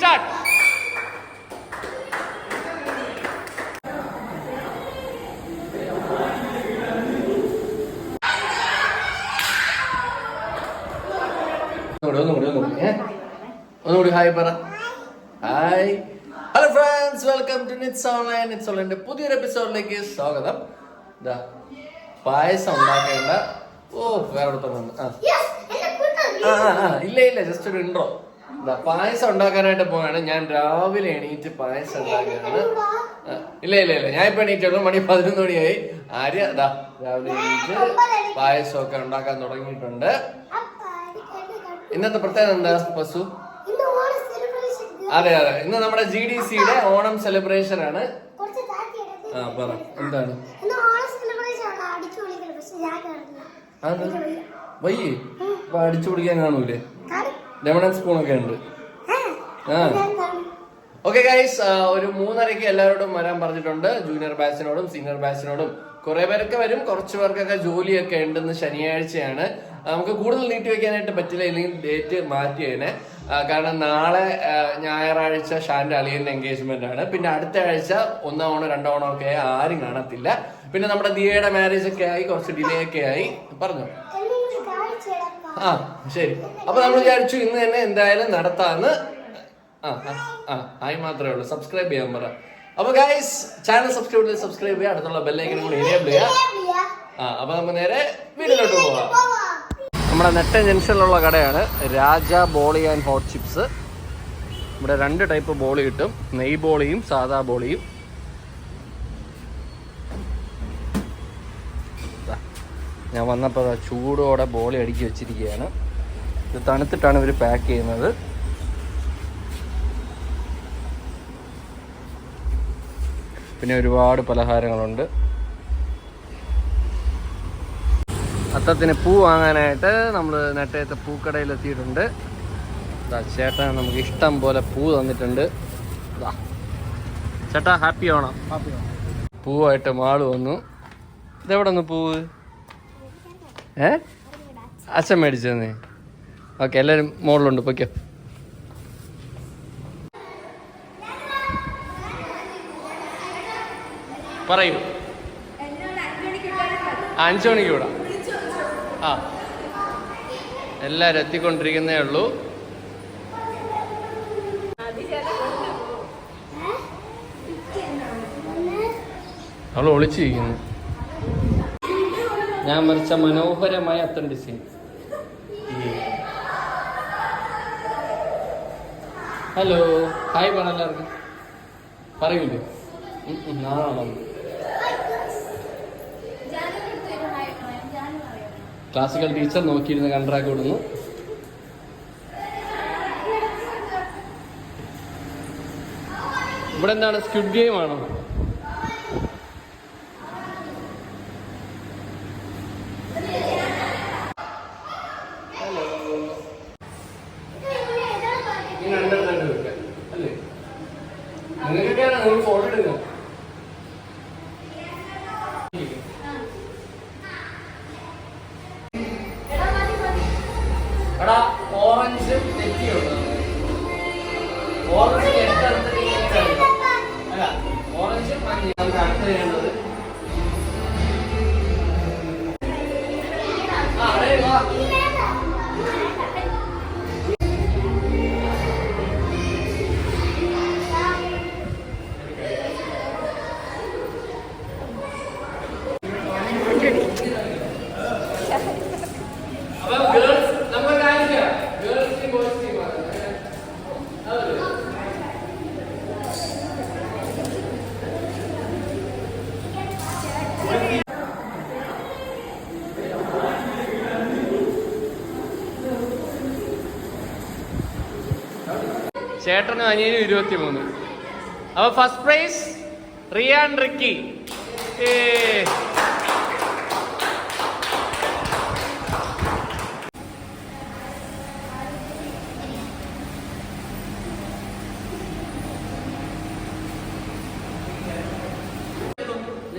Start ഒന്നുകൂടി ഒന്നുകൂടി ഏ? ഒന്നുകൂടി ഹായ് പറ. Hi. Hello friends welcome to Nits online Nits ഓൺലൈന്റെ പുതിയൊരു എപ്പിസോഡിലേക്ക് സ്വാഗതം. ഇതാ പായസം ഉണ്ടാക്കേണ്ട ഓ വേറെ ആ. ആ ഇല്ല ഇല്ല ജസ്റ്റ് ഒരു ഇൻട്രോ പായസം ഉണ്ടാക്കാനായിട്ട് പോവാണ്. ഞാൻ രാവിലെ എണീറ്റ് പായസം ഉണ്ടാക്കുകയാണ്. ഇല്ല ഇല്ല ഇല്ല. ഞാൻ ഇപ്പൊ എണീറ്റുള്ളൂ മണി പതിനൊന്ന് മണിയായി. ആര്യ അതാ രാവിലെ എണീറ്റ് പായസം ഒക്കെ ഉണ്ടാക്കാൻ തുടങ്ങിയിട്ടുണ്ട്. ഇന്നത്തെ പ്രത്യേകത എന്താ പശു? അതെ അതെ. ഇന്ന് നമ്മുടെ ജി ഡി സിയുടെ ഓണം സെലിബ്രേഷൻ ആണ്. ആ പറ. എന്താണ്? വയ്യേ. അടിച്ചു പിടിക്കാൻ കാണൂലേ? ലെമൺ സ്പൂൺ ഒക്കെ ഉണ്ട്. ആ. ഓക്കെ ഗൈസ് ഒരു മൂന്നരയ്ക്ക് എല്ലാവരോടും വരാൻ പറഞ്ഞിട്ടുണ്ട്. ജൂനിയർ ബാച്ചിനോടും സീനിയർ ബാച്ചിനോടും കുറെ പേരൊക്കെ വരും കുറച്ച് പേർക്കൊക്കെ ജോലിയൊക്കെ ഉണ്ടെന്ന് ശനിയാഴ്ചയാണ്. നമുക്ക് കൂടുതൽ നീട്ടി വെക്കാനായിട്ട് പറ്റില്ല ഇല്ലെങ്കിൽ ഡേറ്റ് മാറ്റിയേനെ കാരണം നാളെ ഞായറാഴ്ച ഷാന്റെ അളിയന്റെ എൻഗേജ്മെന്റ് ആണ്. പിന്നെ അടുത്ത ആഴ്ച ഒന്നാം ഓണം രണ്ടാം ഓണം ഒക്കെ ആരും കാണത്തില്ല. പിന്നെ നമ്മുടെ ദിയയുടെ മാരേജ് ഒക്കെ ആയി കുറച്ച് ഡിലേ ഒക്കെ ആയി. പറഞ്ഞു? ആ ശരി. അപ്പൊ നമ്മൾ വിചാരിച്ചു ഇന്ന് തന്നെ എന്തായാലും നടത്താന്ന്. ആ ആ, ആയി മാത്രമേ ഉള്ളൂ. സബ്സ്ക്രൈബ് ചെയ്യാൻ പറ. അപ്പൊ ഗൈസ് ചാനൽ സബ്സ്ക്രൈബ് ചെയ്ത് സബ്സ്ക്രൈബ് ചെയ്യുക. അടുത്തുള്ള ബെല്ലൈക്കനും കൂടി എനേബിൾ ചെയ്യുക. ആ അപ്പൊ നമ്മൾ നേരെ വീട്ടിലോട്ട് പോവാം. നമ്മുടെ നെട്ട ജംഗ്ഷനിലുള്ള കടയാണ് രാജ ബോളി ആൻഡ് ഹോട്ട് ചിപ്സ്. ഇവിടെ രണ്ട് ടൈപ്പ് ബോളി കിട്ടും. നെയ് ബോളിയും സാധാ ബോളിയും. ഞാൻ വന്നപ്പോൾ ചൂടോടെ ബോളി അടുക്കി വെച്ചിരിക്കുകയാണ്. ഇത് തണുത്തിട്ടാണ് ഇവർ പാക്ക് ചെയ്യുന്നത്. പിന്നെ ഒരുപാട് പലഹാരങ്ങളുണ്ട്. അത്തത്തിന് പൂ വാങ്ങാനായിട്ട് നമ്മൾ നെട്ടയത്തെ പൂക്കടയിൽ എത്തിയിട്ടുണ്ട് ദാ ചേട്ടൻ നമുക്ക് ഇഷ്ടം പോലെ പൂ തന്നിട്ടുണ്ട്. ചേട്ടാ ഹാപ്പി ആണോ? പൂവായിട്ട് മാൾ വന്നു. ഇതെവിടെ നിന്ന് പൂവ്? ഏ? അച്ഛൻ തന്നെ ഓക്കെ എല്ലാവരും മുകളിലുണ്ട് പൊയ്ക്കോ. പറയൂ. അഞ്ച് മണിക്ക് വിടാം. ആ. എല്ലാവരും എത്തിക്കൊണ്ടിരിക്കുന്നേ ഉള്ളൂ. അവൾ ഒളിച്ചിരിക്കുന്നു. ഞാൻ വരച്ച മനോഹരമായ അത്തം ഡിസൈൻ ഹലോ ഹായ് പറ എല്ലാവർക്കും പറയൂലേ? ഉം, നാളാണോ? ക്ലാസിക്കൽ ടീച്ചർ നോക്കിയിരുന്ന് കണ്ട്രാക്ക് വിടുന്നു ഇവിടെ എന്താണ് സ്ക്വിഡ് ഗെയിം ആണോ? ഓറഞ്ച് തെറ്റിയുണ്ട് ഓറഞ്ച് അല്ല ഓറഞ്ച് മഞ്ഞ നമുക്ക് അടുത്ത് ചെയ്യേണ്ടത് ചേട്ടനും അനിയനും ഇരുപത്തി മൂന്ന് അപ്പൊ ഫസ്റ്റ് പ്രൈസ് റിയാൻ റിക്കി. ഏ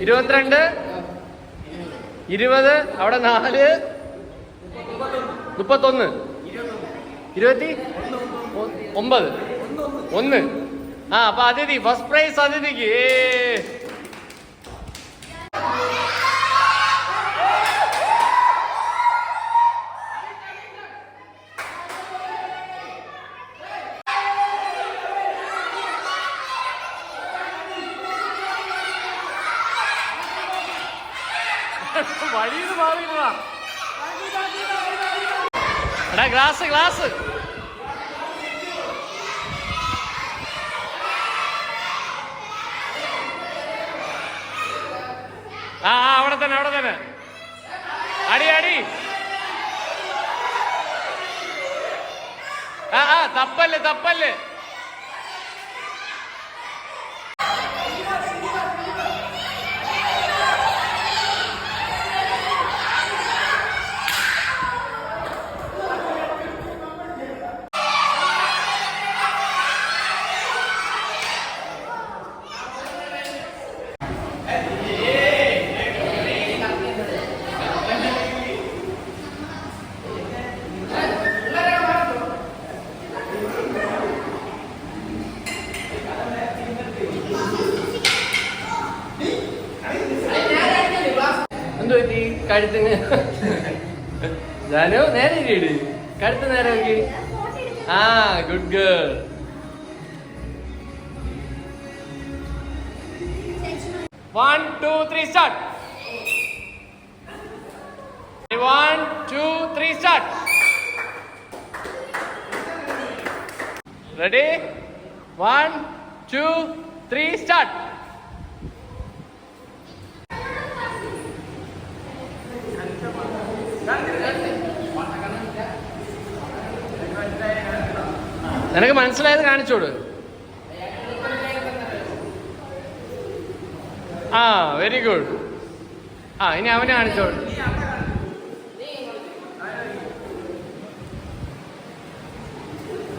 ഇരുപത്തിരണ്ട്. ഇരുപത്. അവിടെ നാല്. മുപ്പത്തൊന്ന്. ഇരുപത്തി? ഒമ്പത്. ഒന്ന്. ആ അപ്പൊ അതിഥി ഫസ്റ്റ് പ്രൈസ് അതിഥിക്ക്. വഴിന്ന് മാറിയിട്ടാ എടാ ഗ്ലാസ് ഗ്ലാസ്. ആ ആ, അവിടെ തന്നെ അവിടെ തന്നെ. അടി അടി. ആ ആ തപ്പല്ലേ തപ്പല്ലേ. എന്തു പറ്റി കഴുത്തിന്? ജാനു നേരെ ഇരിയടി. കഴുത്ത് നേരെ നോക്കി. ആ good girl one two three start one two three start ready one two three start നിനക്ക് മനസ്സിലായത് കാണിച്ചോട്. ആ വെരി ഗുഡ് ആ ഇനി അവനെ കാണിച്ചോട്.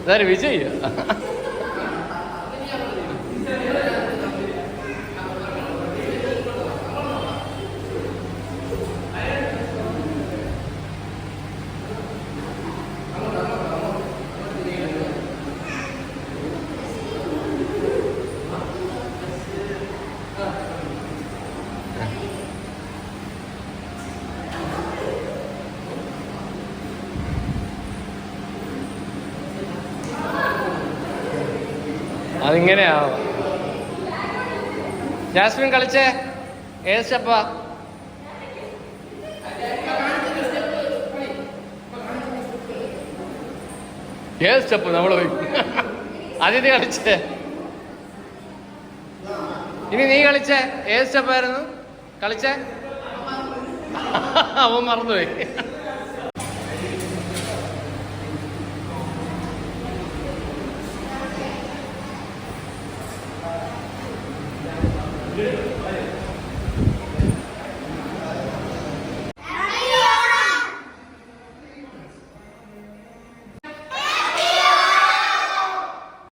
ഇതാര് വിജയ്? അതിങ്ങനെയാവും ജാസ്മിൻ കളിച്ചേ. ഏത് സ്റ്റെപ്പാ ഏത് സ്റ്റെപ്പ് നമ്മൾ പോയി. അതിന് കളിച്ചേ. ഇനി നീ കളിച്ചേ. ഏത് സ്റ്റെപ്പായിരുന്നു കളിച്ചേ. അവൻ മറന്നുപോയി.